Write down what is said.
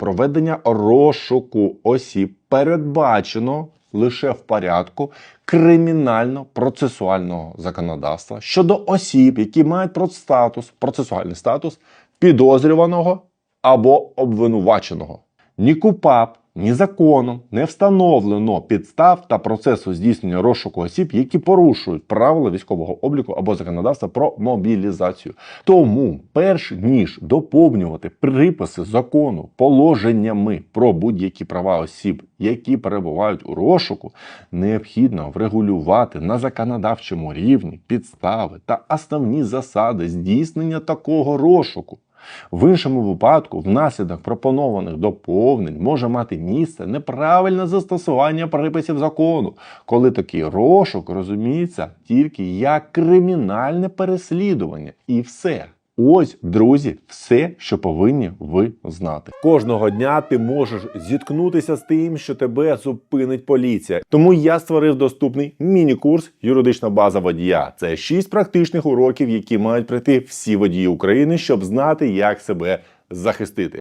проведення розшуку осіб передбачено лише в порядку кримінально-процесуального законодавства щодо осіб, які мають статус, процесуальний статус підозрюваного або обвинуваченого. Ні КУПАП, ні законом не встановлено підстав та процесу здійснення розшуку осіб, які порушують правила військового обліку або законодавства про мобілізацію. Тому, перш ніж доповнювати приписи закону положеннями про будь-які права осіб, які перебувають у розшуку, необхідно врегулювати на законодавчому рівні підстави та основні засади здійснення такого розшуку. В іншому випадку, внаслідок пропонованих доповнень може мати місце неправильне застосування приписів закону, коли такий розшук розуміється тільки як кримінальне переслідування. І все. Ось, друзі, все, що повинні ви знати. Кожного дня ти можеш зіткнутися з тим, що тебе зупинить поліція. Тому я створив доступний міні-курс Юридична база водія. Це шість практичних уроків, які мають пройти всі водії України, щоб знати, як себе захистити.